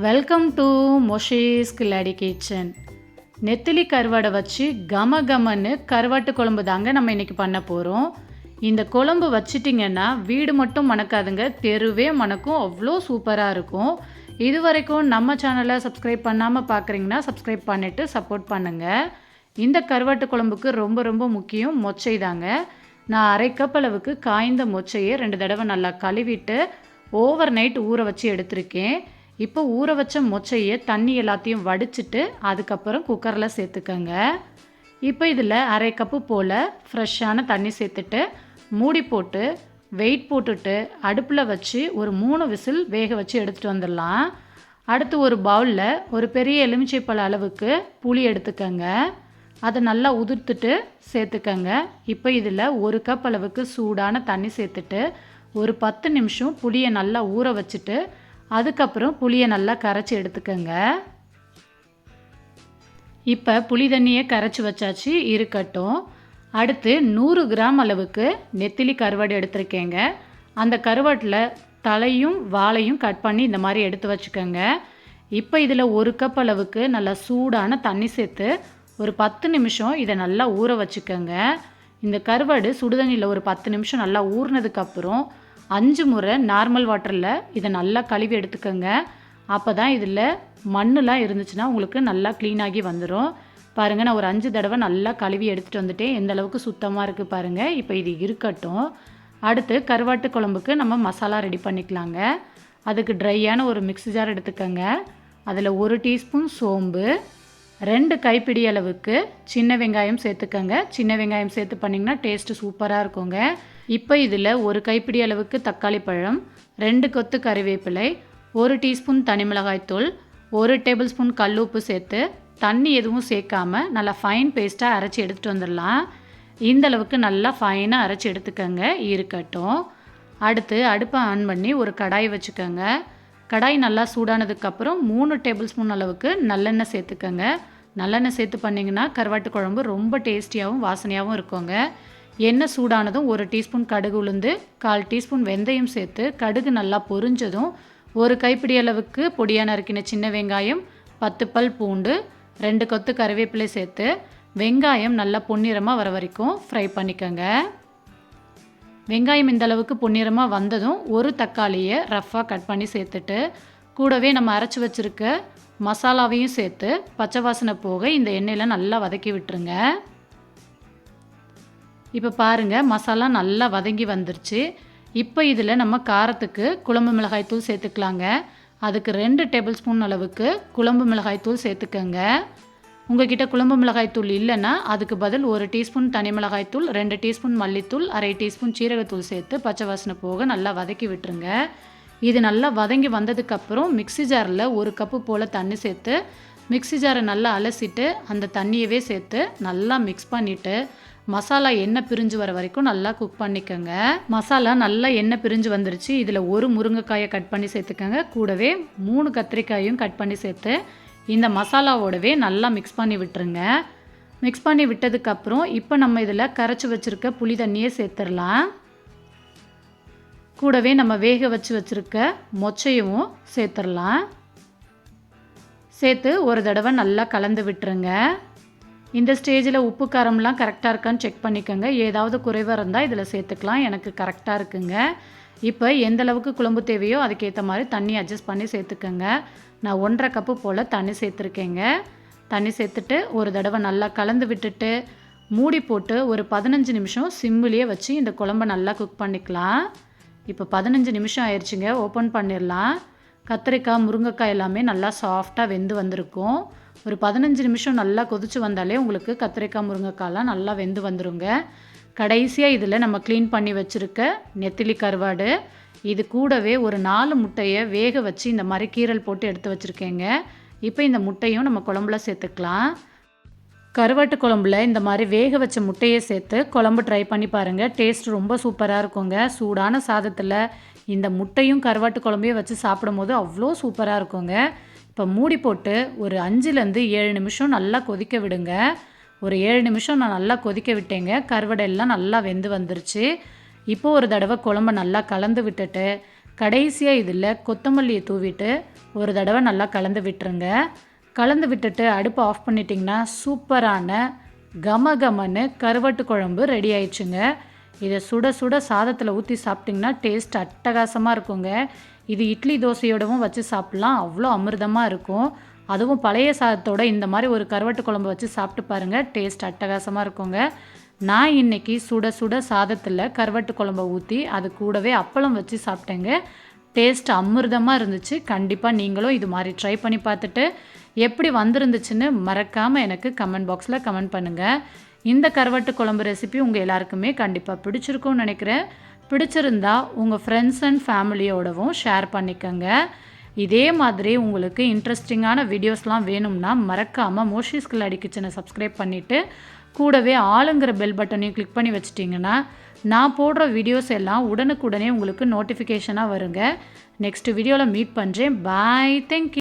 Welcome to மொஷீஸ் கில்லாடி kitchen நெத்திலி கருவாடை வச்சு கம கமன்னு கருவாட்டு குழம்பு தாங்க நம்ம இன்றைக்கி பண்ண போகிறோம் இந்த குழம்பு வச்சிட்டிங்கன்னா வீடு மட்டும் மணக்காதுங்க. தெருவே மணக்கும். அவ்வளோ சூப்பராக இருக்கும். இது வரைக்கும் நம்ம சேனலை சப்ஸ்கிரைப் பண்ணாமல் பார்க்குறீங்கன்னா சப்ஸ்கிரைப் பண்ணிவிட்டு சப்போர்ட் பண்ணுங்கள் இந்த கருவாட்டு குழம்புக்கு ரொம்ப ரொம்ப முக்கியம் மொச்சை தாங்க. நான் அரை கப் அளவுக்கு காய்ந்த மொச்சையை ரெண்டு தடவை நல்லா கழுவிட்டு ஓவர் நைட் ஊற வச்சு எடுத்திருக்கேன். இப்போ ஊற வச்ச மொச்சையை தண்ணி எல்லாத்தையும் வடிச்சிட்டு அதுக்கப்புறம் குக்கரில் சேர்த்துக்கங்க. இப்போ இதில் அரை கப்பு போல் ஃப்ரெஷ்ஷான தண்ணி சேர்த்துட்டு மூடி போட்டு வெயிட் போட்டுட்டு அடுப்பில் வச்சு ஒரு மூணு விசில் வேக வச்சு எடுத்துகிட்டு வந்துடலாம். அடுத்து ஒரு பவுலில் ஒரு பெரிய எலுமிச்சைப்பழ அளவுக்கு புளி எடுத்துக்கங்க. அதை நல்லா உதிர்த்துட்டு சேர்த்துக்கங்க. இப்போ இதில் ஒரு கப் அளவுக்கு சூடான தண்ணி சேர்த்துட்டு ஒரு பத்து நிமிஷம் புளியை நல்லா ஊற வச்சுட்டு அதுக்கப்புறம் புளியை நல்லா கரைச்சி எடுத்துக்கோங்க. இப்போ புளி தண்ணியை கரைச்சி வச்சாச்சு இருக்கட்டும். அடுத்து நூறு கிராம் அளவுக்கு நெத்திலி கருவாடு எடுத்திருக்கேங்க. அந்த கருவாட்டில் தலையும் வாழையும் கட் பண்ணி இந்த மாதிரி எடுத்து வச்சுக்கோங்க. இப்போ இதில் ஒரு கப் அளவுக்கு நல்லா சூடான தண்ணி சேர்த்து ஒரு பத்து நிமிஷம் இதை நல்லா ஊற வச்சுக்கோங்க. இந்த கருவாடு சுடுதண்ணியில் ஒரு பத்து நிமிஷம் நல்லா ஊறினதுக்கப்புறம் அஞ்சு முறை நார்மல் வாட்டரில் இதை நல்லா கழுவி எடுத்துக்கோங்க. அப்போ தான் இதில் மண்ணெலாம் இருந்துச்சுன்னா உங்களுக்கு நல்லா க்ளீனாகி வந்துடும் பாருங்கள் நான் ஒரு அஞ்சு தடவை நல்லா கழுவி எடுத்துகிட்டு வந்துட்டேன். எந்த அளவுக்கு சுத்தமாக இருக்குது பாருங்கள் இப்போ இது இருக்கட்டும். அடுத்து கருவாட்டு குழம்புக்கு நம்ம மசாலா ரெடி பண்ணிக்கலாங்க. அதுக்கு ட்ரையான ஒரு மிக்ஸி ஜார் எடுத்துக்கோங்க. அதில் ஒரு டீஸ்பூன் சோம்பு ரெண்டு கைப்பிடி அளவுக்கு சின்ன வெங்காயம் சேர்த்துக்கோங்க. சின்ன வெங்காயம் சேர்த்து பண்ணிங்கன்னா டேஸ்ட்டு சூப்பராக இருக்குங்க. இப்போ இதில் ஒரு கைப்பிடி அளவுக்கு தக்காளி பழம் ரெண்டு கொத்து கறிவேப்பிலை ஒரு டீஸ்பூன் தனிமிளகாய்த்தூள் ஒரு டேபிள் ஸ்பூன் கல் உப்பு சேர்த்து தண்ணி எதுவும் சேர்க்காம நல்லா ஃபைன் பேஸ்ட்டாக அரைச்சி எடுத்துகிட்டு வந்துடலாம். இந்த அளவுக்கு நல்லா ஃபைனாக அரைச்சி எடுத்துக்கோங்க இருக்கட்டும். அடுத்து அடுப்பை ஆன் பண்ணி ஒரு கடாய் வச்சுக்கோங்க. கடாய் நல்லா சூடானதுக்கப்புறம் மூணு டேபிள் ஸ்பூன் அளவுக்கு நல்லெண்ணெய் சேர்த்துக்கோங்க. நல்லெண்ணெய் சேர்த்து பண்ணிங்கன்னா கருவாட்டு குழம்பு ரொம்ப டேஸ்டியாகவும் வாசனையாகவும் இருக்குங்க. எண்ணெய் சூடானதும் ஒரு டீஸ்பூன் கடுகு உளுந்து கால் டீஸ்பூன் வெந்தயம் சேர்த்து கடுகு நல்லா பொரிஞ்சதும் ஒரு கைப்பிடி அளவுக்கு பொடியாக நறுக்கின சின்ன வெங்காயம் பத்து பல் பூண்டு ரெண்டு கொத்து கருவேப்பிலை சேர்த்து வெங்காயம் நல்லா பொன்னிறமாக வர வரைக்கும் ஃப்ரை பண்ணிக்கோங்க. வெங்காயம் இந்த அளவுக்கு பொன்னிறமாக வந்ததும் ஒரு தக்காளியை ரஃப்பாக கட் பண்ணி சேர்த்துட்டு கூடவே நம்ம அரைச்சி வச்சுருக்க மசாலாவையும் சேர்த்து பச்சை வாசனை போக இந்த எண்ணெயில் நல்லா வதக்கி விட்டுருங்க. இப்போ பாருங்கள் மசாலா நல்லா வதங்கி வந்துருச்சு. இப்போ இதில் நம்ம காரத்துக்கு குழம்பு மிளகாய் தூள் சேர்த்துக்கலாங்க. அதுக்கு ரெண்டு டேபிள் ஸ்பூன் அளவுக்கு குழம்பு மிளகாய் தூள் சேர்த்துக்கோங்க. உங்ககிட்ட குழம்பு மிளகாய் தூள் இல்லைன்னா அதுக்கு பதில் ஒரு டீஸ்பூன் தனி மிளகாய் தூள் ரெண்டு டீஸ்பூன் மல்லித்தூள் அரை டீஸ்பூன் சீரகத்தூள் சேர்த்து பச்சை வாசனை போக நல்லா வதக்கி விட்டுருங்க. இது நல்லா வதங்கி வந்ததுக்கப்புறம் மிக்ஸி ஜாரில் ஒரு கப்பு போல் தண்ணி சேர்த்து மிக்ஸி ஜாரை நல்லா அலசிட்டு அந்த தண்ணியவே சேர்த்து நல்லா மிக்ஸ் பண்ணிவிட்டு மசாலா எண்ணெய் பிரிஞ்சு வர வரைக்கும் நல்லா குக் பண்ணிக்கோங்க. மசாலா நல்லா எண்ணெய் பிரிஞ்சு வந்துருச்சு. இதில் ஒரு முருங்கைக்காயை கட் பண்ணி சேர்த்துக்கோங்க. கூடவே மூணு கத்திரிக்காயும் கட் பண்ணி சேர்த்து இந்த மசாலாவோடவே நல்லா மிக்ஸ் பண்ணி விட்டுருங்க. மிக்ஸ் பண்ணி விட்டதுக்கப்புறம் இப்போ நம்ம இதில் கரைச்சி வச்சுருக்க புளி தண்ணியை சேர்த்துடலாம். கூடவே நம்ம வேக வச்சு வச்சுருக்க மொச்சையும் சேர்த்துடலாம். சேர்த்து ஒரு தடவை நல்லா கலந்து விட்டுருங்க. இந்த ஸ்டேஜில் உப்பு காரம்லாம் கரெக்டாக இருக்கான்னு செக் பண்ணிக்கோங்க. ஏதாவது குறைவாக இருந்தால் இதில் சேர்த்துக்கலாம். எனக்கு கரெக்டாக இருக்குங்க. இப்போ எந்த அளவுக்கு குழம்பு தேவையோ அதுக்கேற்ற மாதிரி தண்ணி அட்ஜஸ்ட் பண்ணி சேர்த்துக்கோங்க. நான் ஒன்றரை கப்பு போல் தண்ணி சேர்த்துருக்கேங்க. தண்ணி சேர்த்துட்டு ஒரு தடவை நல்லா கலந்து விட்டுட்டு மூடி போட்டு ஒரு பதினஞ்சு நிமிஷம் சிம்மிலேயே வச்சு இந்த குழம்ப நல்லா குக் பண்ணிக்கலாம். இப்போ பதினஞ்சு நிமிஷம் ஆயிடுச்சுங்க. ஓப்பன் பண்ணிடலாம். கத்திரிக்காய் முருங்கைக்காய் எல்லாமே நல்லா சாஃப்டாக வெந்து வந்திருக்கும். ஒரு பதினஞ்சு நிமிஷம் நல்லா கொதிச்சு வந்தாலே உங்களுக்கு கத்திரிக்காய் முருங்கைக்காய்லாம் நல்லா வெந்து வந்துருங்க. கடைசியாக இதில் நம்ம க்ளீன் பண்ணி வச்சுருக்க நெத்திலி கருவாடு. இது கூடவே ஒரு நாலு முட்டையை வேக வச்சு இந்த மாதிரி கீரல் போட்டு எடுத்து வச்சுருக்கேங்க. இப்போ இந்த முட்டையும் நம்ம குழம்புல சேர்த்துக்கலாம். கருவாட்டு குழம்புல இந்த மாதிரி வேக வச்ச முட்டையை சேர்த்து குழம்பு ட்ரை பண்ணி பாருங்கள் டேஸ்ட் ரொம்ப சூப்பராக இருக்குங்க. சூடான சாதத்தில் இந்த முட்டையும் கருவாட்டு குழம்பையும் வச்சு சாப்பிடும் போது அவ்வளோ சூப்பராக இருக்குங்க. இப்போ மூடி போட்டு ஒரு அஞ்சுலேருந்து ஏழு நிமிஷம் நல்லா கொதிக்க விடுங்க. ஒரு ஏழு நிமிஷம் நான் நல்லா கொதிக்க விட்டேங்க. கருவடை எல்லாம் நல்லா வெந்து வந்துருச்சு. இப்போது ஒரு தடவை குழம்பை நல்லா கலந்து விட்டுட்டு கடைசியாக இதில் கொத்தமல்லியை தூவிட்டு ஒரு தடவை நல்லா கலந்து விட்டுருங்க. கலந்து விட்டுட்டு அடுப்பை ஆஃப் பண்ணிட்டிங்கன்னா சூப்பரான கம கமன்னு கருவாட்டு குழம்பு ரெடி ஆயிடுச்சுங்க. இதை சுட சுட சாதத்தில் ஊற்றி சாப்பிட்டிங்கன்னா டேஸ்ட் அட்டகாசமாக இருக்குங்க. இது இட்லி தோசையோடவும் வச்சு சாப்பிட்லாம். அவ்வளோ அமிர்தமாக இருக்கும். அதுவும் பழைய சாதத்தோட இந்த மாதிரி ஒரு கருவாட்டு குழம்பு வச்சு சாப்பிட்டு பாருங்கள் டேஸ்ட் அட்டகாசமாக இருக்குங்க. நான் இன்றைக்கி சுட சுட சாதத்தில் கருவாட்டு குழம்பை ஊற்றி அது கூடவே அப்பளம் வச்சு சாப்பிட்டேங்க. டேஸ்ட் அமிர்தமாக இருந்துச்சு. கண்டிப்பாக நீங்களும் இது மாதிரி ட்ரை பண்ணி பார்த்துட்டு எப்படி வந்திருந்துச்சுன்னு மறக்காமல் எனக்கு கமெண்ட் பாக்ஸில் கமெண்ட் பண்ணுங்கள் இந்த கருவாட்டு குழம்பு ரெசிபி உங்கள் எல்லாருக்குமே கண்டிப்பாக பிடிச்சிருக்கும்னு நினைக்கிறேன். பிடிச்சிருந்தா உங்கள் ஃப்ரெண்ட்ஸ் அண்ட் ஃபேமிலியோடவும் ஷேர் பண்ணிக்கோங்க. இதே மாதிரி உங்களுக்கு இன்ட்ரெஸ்டிங்கான வீடியோஸ்லாம் வேணும்னா மறக்காமல் மோஷிஸ் கில்லாடி கிச்சனை சப்ஸ்கிரைப் பண்ணிவிட்டு கூடவே ஆளுங்கிற பெல் பட்டனையும் கிளிக் பண்ணி வச்சிட்டிங்கன்னா நான் போடுற வீடியோஸ் எல்லாம் உடனுக்குடனே உங்களுக்கு நோட்டிஃபிகேஷனாக வருங்க. நெக்ஸ்ட் வீடியோவில் மீட் பண்ணுறேன் பாய் தேங்க்யூ